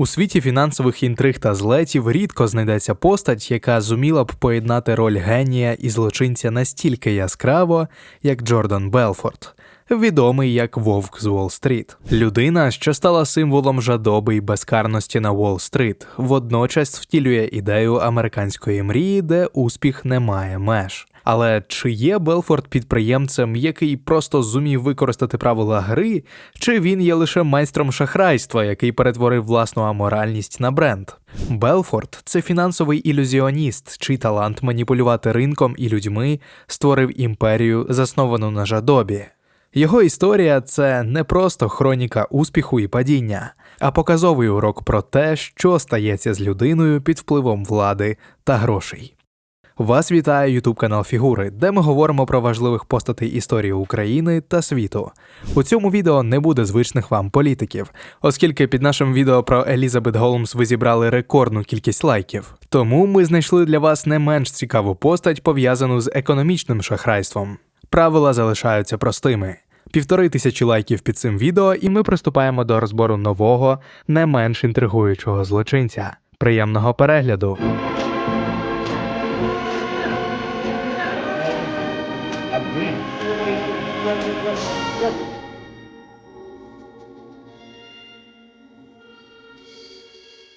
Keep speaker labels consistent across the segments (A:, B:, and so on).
A: У світі фінансових інтриг та злетів рідко знайдеться постать, яка зуміла б поєднати роль генія і злочинця настільки яскраво, як Джордан Белфорд, відомий як Вовк з Уолл-стріт. Людина, що стала символом жадоби і безкарності на Уолл-стріт, водночас втілює ідею американської мрії, де успіх не має меж. Але чи є Белфорд підприємцем, який просто зумів використати правила гри, чи він є лише майстром шахрайства, який перетворив власну аморальність на бренд? Белфорд це фінансовий ілюзіоніст, чий талант маніпулювати ринком і людьми створив імперію, засновану на жадобі. Його історія це не просто хроніка успіху і падіння, а показовий урок про те, що стається з людиною під впливом влади та грошей. Вас вітає Ютуб канал Фігури, де ми говоримо про важливих постатей історії України та світу. У цьому відео не буде звичних вам політиків, оскільки під нашим відео про Елізабет Голмс ви зібрали рекордну кількість лайків. Тому ми знайшли для вас не менш цікаву постать, пов'язану з економічним шахрайством. Правила залишаються простими. Півтори тисячі лайків під цим відео, і ми приступаємо до розбору нового, не менш інтригуючого злочинця. Приємного перегляду!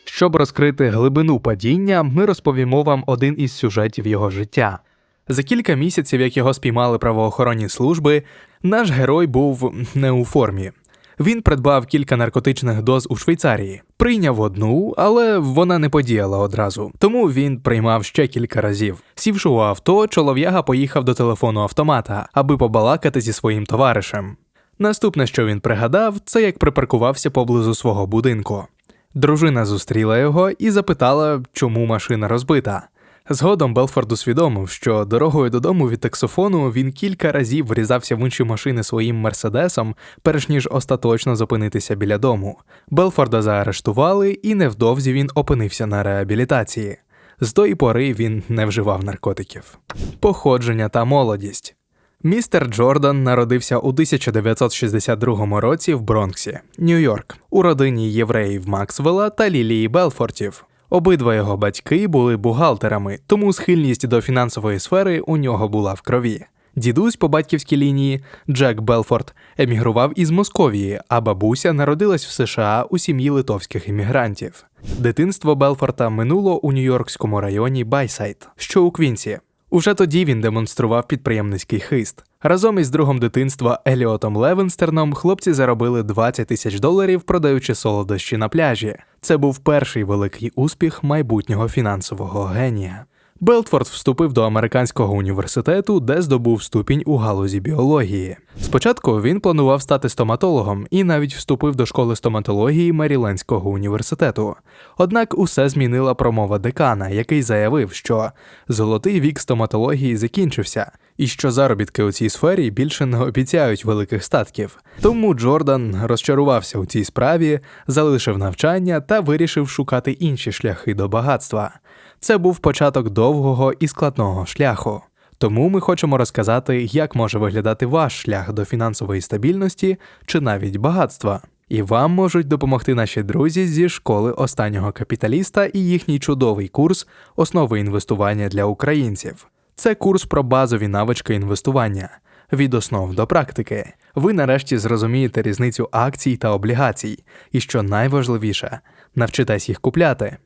A: Щоб розкрити глибину падіння, ми розповімо вам один із сюжетів його життя. За кілька місяців, як його спіймали правоохоронні служби, наш герой був не у формі. Він придбав кілька наркотичних доз у Швейцарії, прийняв одну, але вона не подіяла одразу. Тому він приймав ще кілька разів. Сівши у авто, чолов'яга поїхав до телефону автомата, аби побалакати зі своїм товаришем. Наступне, що він пригадав, це як припаркувався поблизу свого будинку. Дружина зустріла його і запитала, чому машина розбита. Згодом Белфорд усвідомив, що дорогою додому від таксофону він кілька разів врізався в інші машини своїм мерседесом, перш ніж остаточно зупинитися біля дому. Белфорда заарештували, і невдовзі він опинився на реабілітації. З тої пори він не вживав наркотиків. Походження та молодість. Містер Джордан народився у 1962 році в Бронксі, Нью-Йорк, у родині євреїв Максвелла та Лілії Белфортів. Обидва його батьки були бухгалтерами, тому схильність до фінансової сфери у нього була в крові. Дідусь по батьківській лінії Джек Белфорд емігрував із Московії, а бабуся народилась в США у сім'ї литовських іммігрантів. Дитинство Белфорта минуло у Нью-Йоркському районі Байсайд, що у Квінсі. Уже тоді він демонстрував підприємницький хист. Разом із другом дитинства Еліотом Левенстерном хлопці заробили 20 тисяч доларів, продаючи солодощі на пляжі. Це був перший великий успіх майбутнього фінансового генія. Белтфорд вступив до американського університету, де здобув ступінь у галузі біології. Спочатку він планував стати стоматологом і навіть вступив до школи стоматології Мерілендського університету. Однак усе змінила промова декана, який заявив, що золотий вік стоматології закінчився, і що заробітки у цій сфері більше не обіцяють великих статків. Тому Джордан розчарувався у цій справі, залишив навчання та вирішив шукати інші шляхи до багатства. Це був початок довгого і складного шляху. Тому ми хочемо розказати, як може виглядати ваш шлях до фінансової стабільності чи навіть багатства. І вам можуть допомогти наші друзі зі школи останнього капіталіста і їхній чудовий курс Основи інвестування для українців. Це курс про базові навички інвестування від основ до практики. Ви нарешті зрозумієте різницю акцій та облігацій, і що найважливіше, навчитесь їх купляти.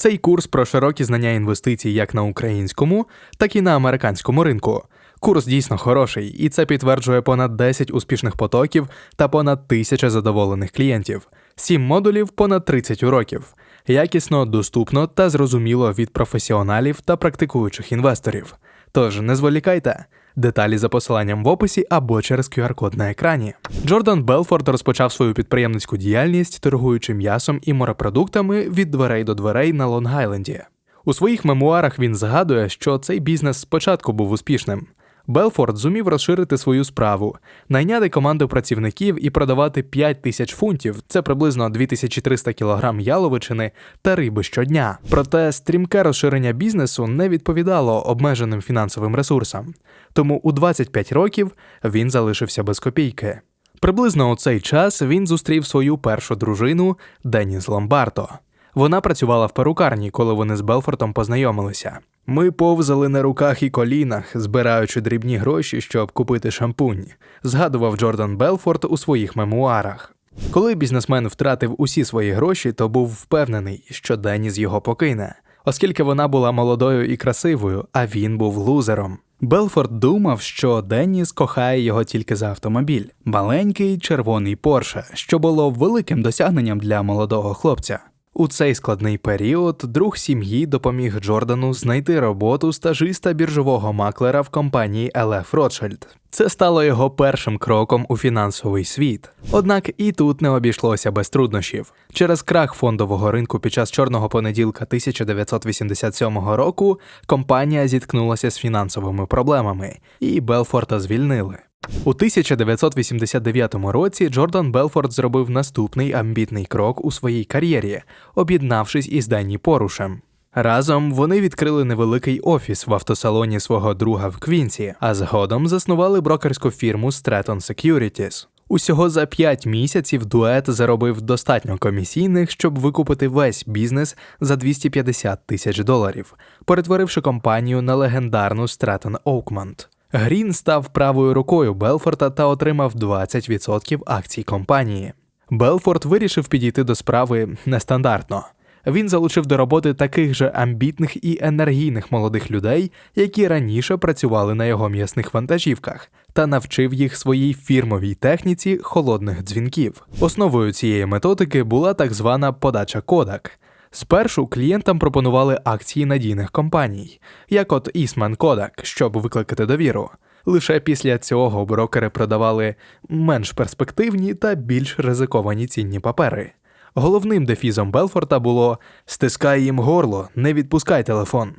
A: Цей курс про широкі знання інвестицій як на українському, так і на американському ринку. Курс дійсно хороший, і це підтверджує понад 10 успішних потоків та понад тисяча задоволених клієнтів, 7 модулів, понад 30 уроків, якісно, доступно та зрозуміло від професіоналів та практикуючих інвесторів. Тож не зволікайте. Деталі за посиланням в описі або через QR-код на екрані. Джордан Белфорд розпочав свою підприємницьку діяльність, торгуючи м'ясом і морепродуктами від дверей до дверей на Лонг-Айленді. У своїх мемуарах він згадує, що цей бізнес спочатку був успішним. Белфорд зумів розширити свою справу, найняти команду працівників і продавати 5 тисяч фунтів, це приблизно 2300 кг яловичини та риби щодня. Проте стрімке розширення бізнесу не відповідало обмеженим фінансовим ресурсам. Тому у 25 років він залишився без копійки. Приблизно у цей час він зустрів свою першу дружину Деніс Ломбарто. Вона працювала в перукарні, коли вони з Белфортом познайомилися. Ми повзали на руках і колінах, збираючи дрібні гроші, щоб купити шампунь, згадував Джордан Белфорд у своїх мемуарах. Коли бізнесмен втратив усі свої гроші, то був впевнений, що Деніс його покине, оскільки вона була молодою і красивою, а він був лузером. Белфорд думав, що Деніс кохає його тільки за автомобіль маленький червоний Порше, що було великим досягненнем для молодого хлопця. У цей складний період друг сім'ї допоміг Джордану знайти роботу стажиста біржового маклера в компанії LF Rothschild. Це стало його першим кроком у фінансовий світ. Однак і тут не обійшлося без труднощів. Через крах фондового ринку під час чорного понеділка 1987 року компанія зіткнулася з фінансовими проблемами, і Белфорта звільнили. У 1989 році Джордан Белфорд зробив наступний амбітний крок у своїй кар'єрі, об'єднавшись із Денні Порушем. Разом вони відкрили невеликий офіс в автосалоні свого друга в Квінсі, а згодом заснували брокерську фірму Stratton Securities. Усього за 5 місяців дует заробив достатньо комісійних, щоб викупити весь бізнес за 250 тисяч доларів, перетворивши компанію на легендарну Stratton Oakmont. Грін став правою рукою Белфорта та отримав 20% акцій компанії. Белфорд вирішив підійти до справи нестандартно. Він залучив до роботи таких же амбітних і енергійних молодих людей, які раніше працювали на його м'ясних вантажівках, та навчив їх своїй фірмовій техніці холодних дзвінків. Основою цієї методики була так звана подача кодак. Спершу клієнтам пропонували акції надійних компаній, як от Eastman Kodak, щоб викликати довіру. Лише після цього брокери продавали менш перспективні та більш ризиковані цінні папери. Головним дефізом Белфорта було стискай їм горло, не відпускай телефон.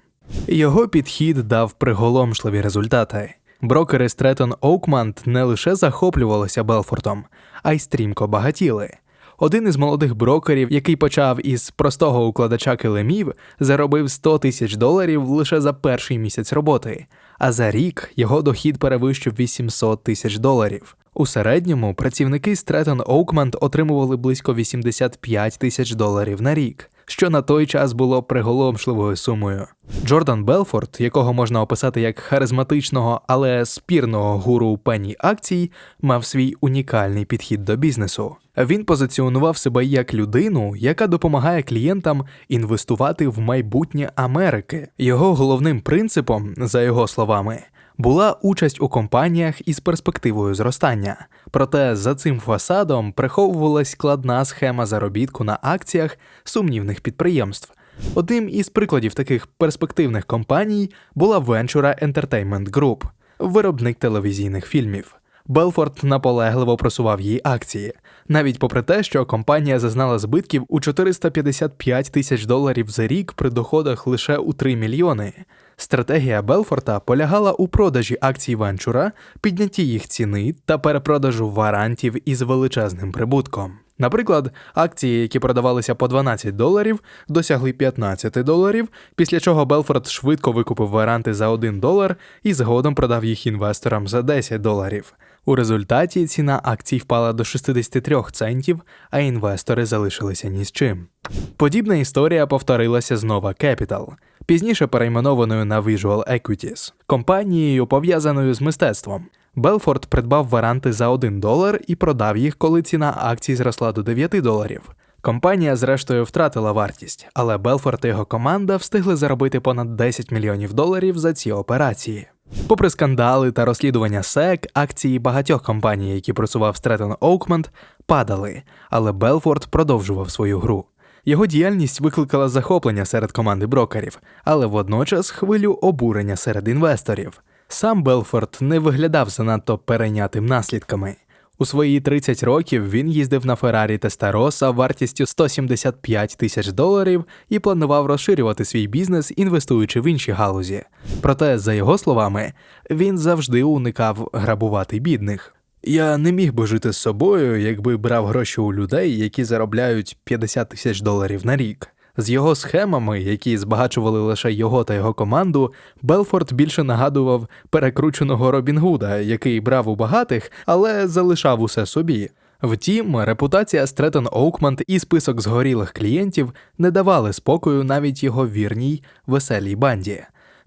A: Його підхід дав приголомшливі результати. Брокери Стретон Оукмант не лише захоплювалися Белфортом, а й стрімко багатіли. Один із молодих брокерів, який почав із простого укладача килимів, заробив 100 тисяч доларів лише за перший місяць роботи, а за рік його дохід перевищив 800 тисяч доларів. У середньому працівники Stratton Oakmont отримували близько 85 тисяч доларів на рік, що на той час було приголомшливою сумою. Джордан Белфорд, якого можна описати як харизматичного, але спірного гуру пені акцій, мав свій унікальний підхід до бізнесу. Він позиціонував себе як людину, яка допомагає клієнтам інвестувати в майбутнє Америки. Його головним принципом, за його словами, була участь у компаніях із перспективою зростання. Проте за цим фасадом приховувалась складна схема заробітку на акціях сумнівних підприємств. Одним із прикладів таких перспективних компаній була Ventura Entertainment Group, виробник телевізійних фільмів. Белфорд наполегливо просував її акції, навіть попри те, що компанія зазнала збитків у 455 тисяч доларів за рік при доходах лише у 3 мільйони. Стратегія Белфорта полягала у продажі акцій Венчура, піднятті їх ціни та перепродажу варантів із величезним прибутком. Наприклад, акції, які продавалися по 12 доларів, досягли 15 доларів, після чого Белфорд швидко викупив варанти за 1 долар і згодом продав їх інвесторам за 10 доларів. У результаті ціна акцій впала до 63 центів, а інвестори залишилися ні з чим. Подібна історія повторилася з Nova Capital, пізніше перейменованою на Visual Equities, компанією, пов'язаною з мистецтвом. Белфорд придбав варанти за 1 долар і продав їх, коли ціна акцій зросла до 9 доларів. Компанія, зрештою, втратила вартість, але Белфорд і його команда встигли заробити понад 10 мільйонів доларів за ці операції. Попри скандали та розслідування СЕК, акції багатьох компаній, які просував Стретон Оукмент, падали, але Белфорд продовжував свою гру. Його діяльність викликала захоплення серед команди брокерів, але водночас хвилю обурення серед інвесторів. Сам Белфорд не виглядав занадто перейнятим наслідками. У свої 30 років він їздив на Феррарі Тестароса вартістю 175 тисяч доларів і планував розширювати свій бізнес, інвестуючи в інші галузі. Проте, за його словами, він завжди уникав грабувати бідних. Я не міг би жити з собою, якби брав гроші у людей, які заробляють 50 тисяч доларів на рік, З його схемами, які збагачували лише його та його команду, Белфорд більше нагадував перекрученого Робін Гуда, який брав у багатих, але залишав усе собі. Втім, репутація Стретон Оукманд і список згорілих клієнтів не давали спокою навіть його вірній веселій банді.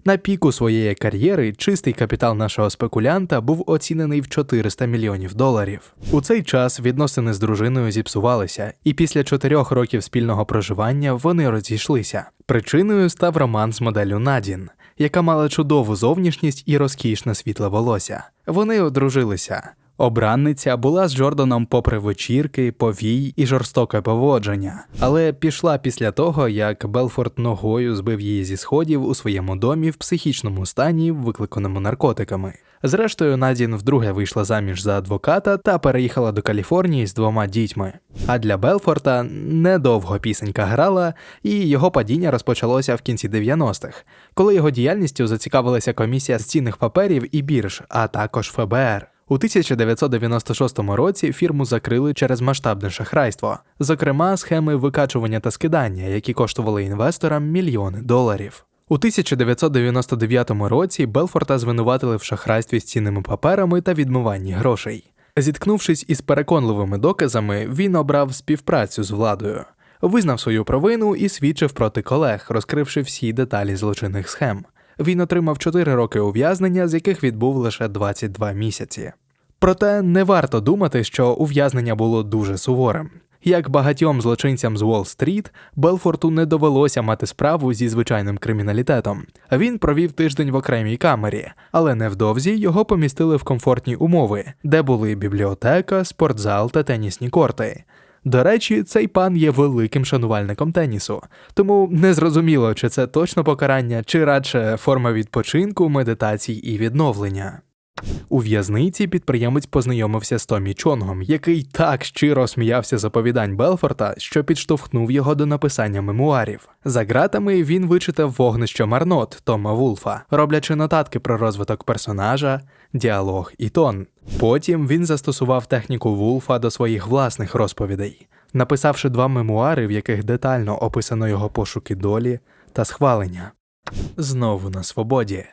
A: На піку своєї кар'єри чистий капітал нашого спекулянта був оцінений в 400 мільйонів доларів. У цей час відносини з дружиною зіпсувалися, і після чотирьох років спільного проживання вони розійшлися. Причиною став роман з моделлю Надін, яка мала чудову зовнішність і розкішне світле волосся. Вони одружилися. Обранниця була з Джорданом попри вечірки, повій і жорстоке поводження, але пішла після того, як Белфорд ногою збив її зі сходів у своєму домі в психічному стані, викликаному наркотиками. Зрештою, Надін вдруге вийшла заміж за адвоката та переїхала до Каліфорнії з двома дітьми. А для Белфорта недовго пісенька грала, і його падіння розпочалося в кінці 90-х, коли його діяльністю зацікавилася комісія з цінних паперів і бірж, а також ФБР. У 1996 році фірму закрили через масштабне шахрайство, зокрема схеми викачування та скидання, які коштували інвесторам мільйони доларів. У 1999 році Белфорта звинуватили в шахрайстві з цінними паперами та відмиванні грошей. Зіткнувшись із переконливими доказами, він обрав співпрацю з владою, визнав свою провину і свідчив проти колег, розкривши всі деталі злочинних схем. Він отримав 4 роки ув'язнення, з яких відбув лише 22 місяці. Проте не варто думати, що ув'язнення було дуже суворим. Як багатьом злочинцям з Уолл-стріт, Белфорту не довелося мати справу зі звичайним криміналітетом. Він провів тиждень в окремій камері, але невдовзі його помістили в комфортні умови, де були бібліотека, спортзал та тенісні корти. До речі, цей пан є великим шанувальником тенісу, тому незрозуміло, чи це точно покарання, чи радше форма відпочинку, медитацій і відновлення. У в'язниці підприємець познайомився з Томі Чонгом, який так щиро сміявся з оповідань Белфорта, що підштовхнув його до написання мемуарів. За ґратами він вичитав вогнище марнот Тома Вулфа, роблячи нотатки про розвиток персонажа, діалог і тон. Потім він застосував техніку Вулфа до своїх власних розповідей, написавши два мемуари, в яких детально описано його пошуки долі та схвалення. Знову на свободі.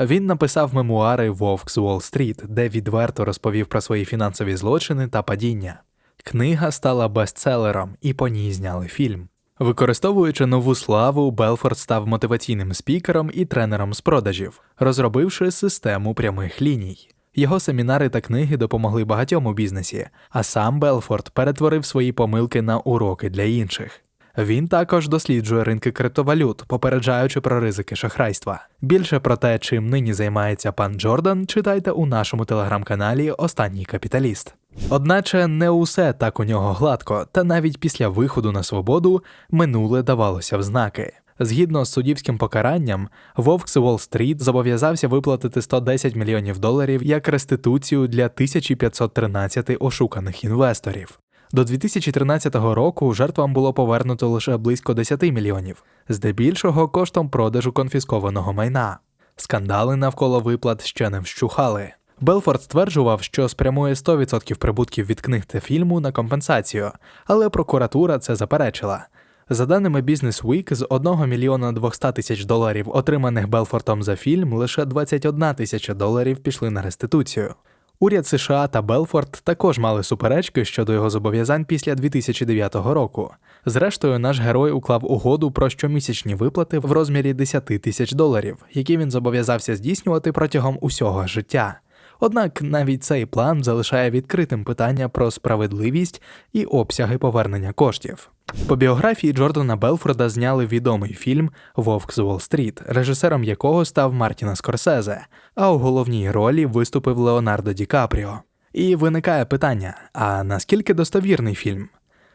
A: Він написав мемуари Вовк з Уолл-стріт, де відверто розповів про свої фінансові злочини та падіння. Книга стала бестселером і по ній зняли фільм. Використовуючи нову славу, Белфорд став мотиваційним спікером і тренером з продажів, розробивши систему прямих ліній. Його семінари та книги допомогли багатьом у бізнесі, а сам Белфорд перетворив свої помилки на уроки для інших. Він також досліджує ринки криптовалют, попереджаючи про ризики шахрайства. Більше про те, чим нині займається пан Джордан, читайте у нашому телеграм-каналі Останній капіталіст. Одначе не усе так у нього гладко, та навіть після виходу на свободу минуле давалося в знаки. Згідно з суддівським покаранням, Вовк з Уолл-стріт зобов'язався виплатити 110 мільйонів доларів як реституцію для 1513 ошуканих інвесторів. До 2013 року жертвам було повернуто лише близько 10 мільйонів, здебільшого коштом продажу конфіскованого майна. Скандали навколо виплат ще не вщухали. Белфорд стверджував, що спрямує 100% прибутків від книг та фільму на компенсацію, але прокуратура це заперечила. За даними Business Week, з 1 мільйона 200 тисяч доларів, отриманих Белфортом за фільм, лише 21 тисяча доларів пішли на реституцію. Уряд США та Белфорд також мали суперечки щодо його зобов'язань після 2009 року. Зрештою, наш герой уклав угоду про щомісячні виплати в розмірі 10 тисяч доларів, які він зобов'язався здійснювати протягом усього життя. Однак навіть цей план залишає відкритим питання про справедливість і обсяги повернення коштів. По біографії Джордана Белфорда зняли відомий фільм Вовк з Уолл-стріт, режисером якого став Мартіна Скорсезе, а у головній ролі виступив Леонардо Ді Капріо. І виникає питання: а наскільки достовірний фільм?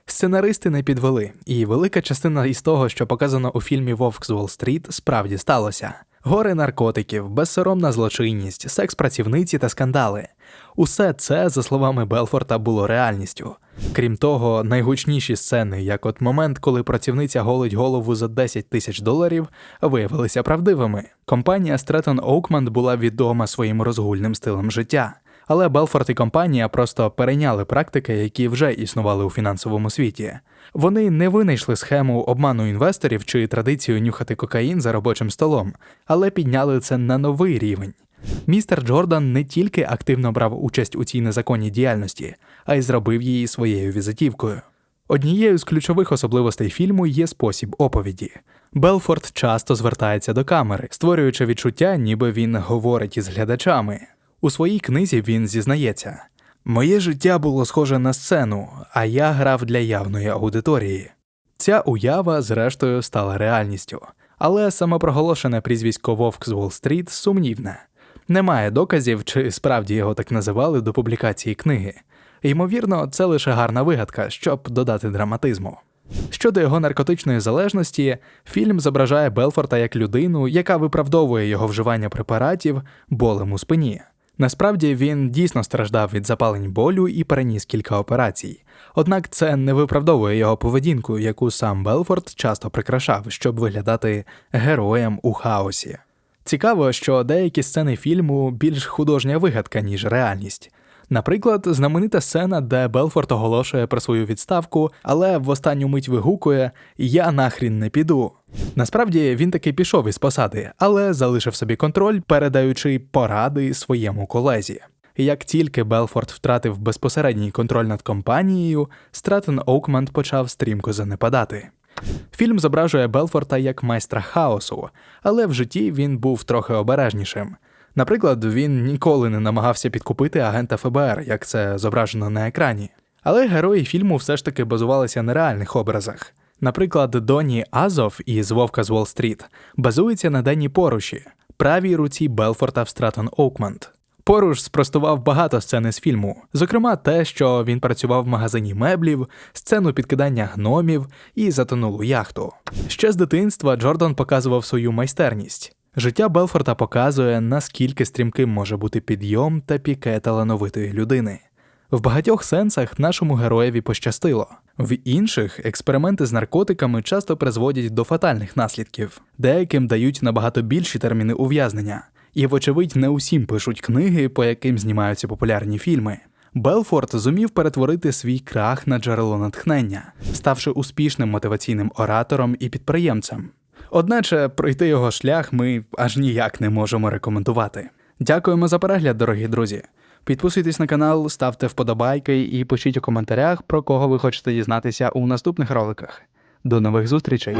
A: Сценаристи не підвели, і велика частина із того, що показано у фільмі Вовк з Уолл-стріт, справді сталося. Гори наркотиків, безсоромна злочинність, секс працівниці та скандали. Усе це, за словами Белфорта, було реальністю. Крім того, найгучніші сцени, як от момент, коли працівниця голить голову за 10 тисяч доларів, виявилися правдивими. Компанія Stratton Oakmont була відома своїм розгульним стилем життя. Але Белфорд і компанія просто перейняли практики, які вже існували у фінансовому світі. Вони не винайшли схему обману інвесторів чи традицію нюхати кокаїн за робочим столом, але підняли це на новий рівень. Містер Джордан не тільки активно брав участь у цій незаконній діяльності, а й зробив її своєю візитівкою. Однією з ключових особливостей фільму є спосіб оповіді. Белфорд часто звертається до камери, створюючи відчуття, ніби він говорить із глядачами. У своїй книзі він зізнається: Моє життя було схоже на сцену, а я грав для явної аудиторії. Ця уява, зрештою, стала реальністю, але самопроголошене прізвисько Вовк з Уолл-стріт сумнівне. Немає доказів, чи справді його так називали до публікації книги. Ймовірно, це лише гарна вигадка, щоб додати драматизму. Щодо його наркотичної залежності, фільм зображає Белфорта як людину, яка виправдовує його вживання препаратів болем у спині. Насправді він дійсно страждав від запалень болю і переніс кілька операцій. Однак це не виправдовує його поведінку, яку сам Белфорд часто прикрашав, щоб виглядати героєм у хаосі. Цікаво, що деякі сцени фільму більш художня вигадка, ніж реальність. Наприклад, знаменита сцена, де Белфорд оголошує про свою відставку, але в останню мить вигукує Я нахрін не піду. Насправді він таки пішов із посади, але залишив собі контроль, передаючи поради своєму колезі. Як тільки Белфорд втратив безпосередній контроль над компанією, Стратен Оукмент почав стрімко занепадати. Фільм зображує Белфорта як майстра хаосу, але в житті він був трохи обережнішим. Наприклад, він ніколи не намагався підкупити агента ФБР, як це зображено на екрані. Але герої фільму все ж таки базувалися на реальних образах. Наприклад, Доні Азов із Вовка з Уолл-стріт базується на Денні Поруші, правій руці Белфорта в Стратон Оукмент. Поруш спростував багато сцен із фільму, зокрема те, що він працював в магазині меблів, сцену підкидання гномів і затонулу яхту. Ще з дитинства Джордан показував свою майстерність. Життя Белфорта показує, наскільки стрімким може бути підйом та піке талановитої людини. В багатьох сенсах нашому героєві пощастило. В інших експерименти з наркотиками часто призводять до фатальних наслідків, деяким дають набагато більші терміни ув'язнення. І, вочевидь, не усім пишуть книги, по яким знімаються популярні фільми. Белфорд зумів перетворити свій крах на джерело натхнення, ставши успішним мотиваційним оратором і підприємцем. Одначе пройти його шлях ми аж ніяк не можемо рекомендувати. Дякуємо за перегляд, дорогі друзі. Підписуйтесь на канал, ставте вподобайки і пишіть у коментарях, про кого ви хочете дізнатися у наступних роликах. До нових зустрічей!